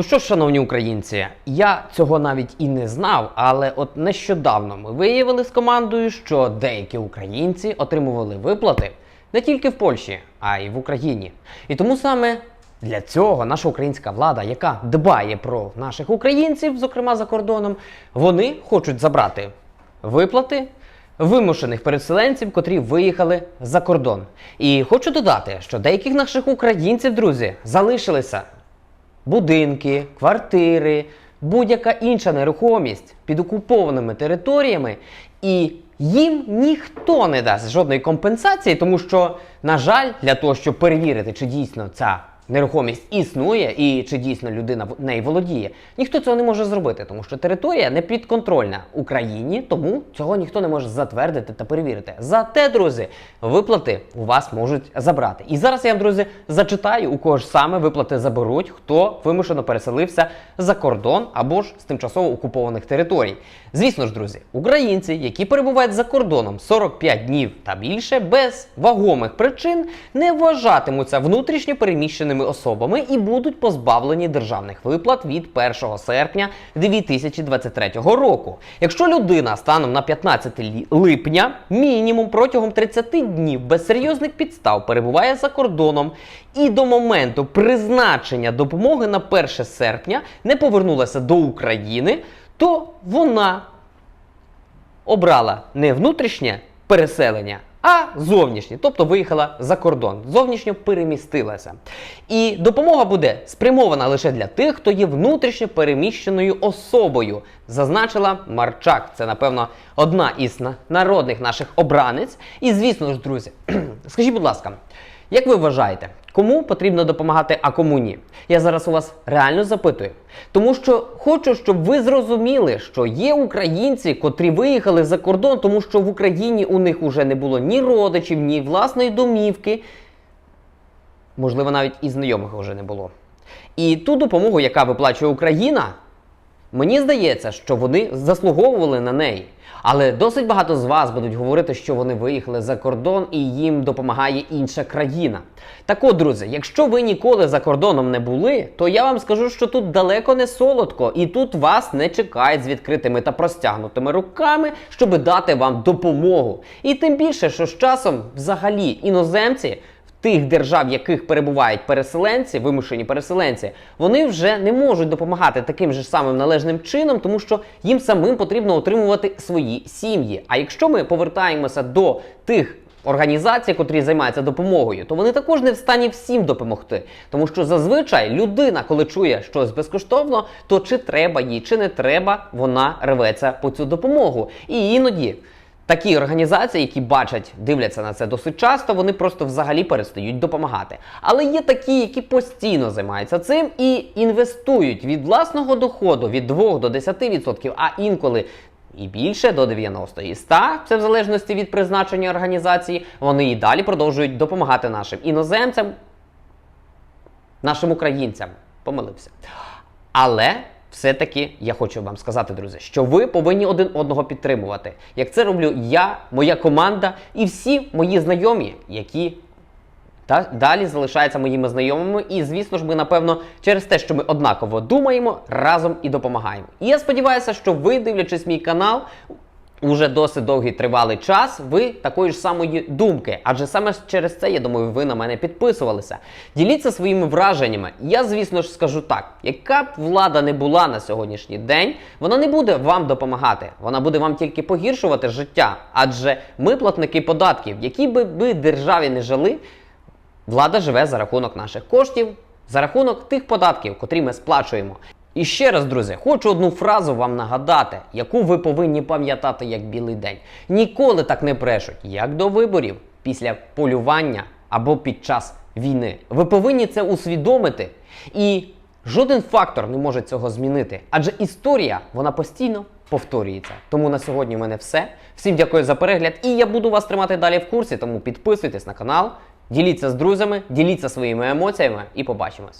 Ну що ж, шановні українці, я цього навіть і не знав, але от нещодавно ми виявили з командою, що деякі українці отримували виплати не тільки в Польщі, а й в Україні. І тому саме для цього наша українська влада, яка дбає про наших українців, зокрема за кордоном, вони хочуть забрати виплати вимушених переселенців, котрі виїхали за кордон. І хочу додати, що деяких наших українців, друзі, залишилися будинки, квартири, будь-яка інша нерухомість під окупованими територіями, і їм ніхто не дасть жодної компенсації, тому що, на жаль, для того, щоб перевірити, чи дійсно ця нерухомість існує і чи дійсно людина в- нею володіє, ніхто цього не може зробити, тому що територія не підконтрольна Україні, тому цього ніхто не може затвердити та перевірити. Зате, друзі, виплати у вас можуть забрати. І зараз я вам, друзі, зачитаю, у кого ж саме виплати заберуть, хто вимушено переселився за кордон або ж з тимчасово окупованих територій. Звісно ж, друзі, українці, які перебувають за кордоном 45 днів та більше, без вагомих причин не вважатимуться внутрішньо переміщеними особами і будуть позбавлені державних виплат від 1 серпня 2023 року. Якщо людина станом на 15 липня мінімум протягом 30 днів без серйозних підстав перебуває за кордоном і до моменту призначення допомоги на 1 серпня не повернулася до України, то вона обрала не внутрішнє переселення, а зовнішні, тобто виїхала за кордон, зовнішньо перемістилася. І допомога буде спрямована лише для тих, хто є внутрішньо переміщеною особою, зазначила Марчак. Це, напевно, одна із народних наших обранець. І звісно ж, друзі, скажіть, будь ласка. Як ви вважаєте, кому потрібно допомагати, а кому ні? Я зараз у вас реально запитую. Тому що хочу, щоб ви зрозуміли, що є українці, котрі виїхали за кордон, тому що в Україні у них уже не було ні родичів, ні власної домівки. Можливо, навіть і знайомих вже не було. І ту допомогу, яка виплачує Україна, Мені здається, що вони заслуговували на неї. Але досить багато з вас будуть говорити, що вони виїхали за кордон і їм допомагає інша країна. Так от, друзі, якщо ви ніколи за кордоном не були, то я вам скажу, що тут далеко не солодко, і тут вас не чекають з відкритими та простягнутими руками, щоб дати вам допомогу. І тим більше, що з часом взагалі іноземці тих держав, в яких перебувають переселенці, вимушені переселенці, вони вже не можуть допомагати таким же самим належним чином, тому що їм самим потрібно отримувати свої сім'ї. А якщо ми повертаємося до тих організацій, котрі займаються допомогою, то вони також не в стані всім допомогти. Тому що зазвичай людина, коли чує щось безкоштовно, то чи треба їй, чи не треба, вона рветься по цю допомогу. І іноді. Такі організації, які бачать, дивляться на це досить часто, вони просто взагалі перестають допомагати. Але є такі, які постійно займаються цим і інвестують від власного доходу від 2 до 10%, а інколи і більше до 90 і 100, це в залежності від призначення організації. Вони і далі продовжують допомагати нашим іноземцям, нашим українцям. Помилився. Але все-таки я хочу вам сказати, друзі, що ви повинні один одного підтримувати. Як це роблю я, моя команда і всі мої знайомі, які далі залишаються моїми знайомими. І, звісно ж, ми, напевно, через те, що ми однаково думаємо, разом і допомагаємо. І я сподіваюся, що ви, дивлячись мій канал, уже досить довгий тривалий час, ви такої ж самої думки. Адже саме через це, я думаю, ви на мене підписувалися. Діліться своїми враженнями. Я, звісно ж, скажу так: яка б влада не була на сьогоднішній день, вона не буде вам допомагати. Вона буде вам тільки погіршувати життя. Адже ми платники податків, які би ви державі не жили, влада живе за рахунок наших коштів, за рахунок тих податків, котрі ми сплачуємо. І ще раз, друзі, хочу одну фразу вам нагадати, яку ви повинні пам'ятати як білий день. Ніколи так не брешуть, як до виборів, після полювання або під час війни. Ви повинні це усвідомити. І жоден фактор не може цього змінити, адже історія вона постійно повторюється. Тому на сьогодні в мене все. Всім дякую за перегляд, і я буду вас тримати далі в курсі. Тому підписуйтесь на канал, діліться з друзями, діліться своїми емоціями і побачимось.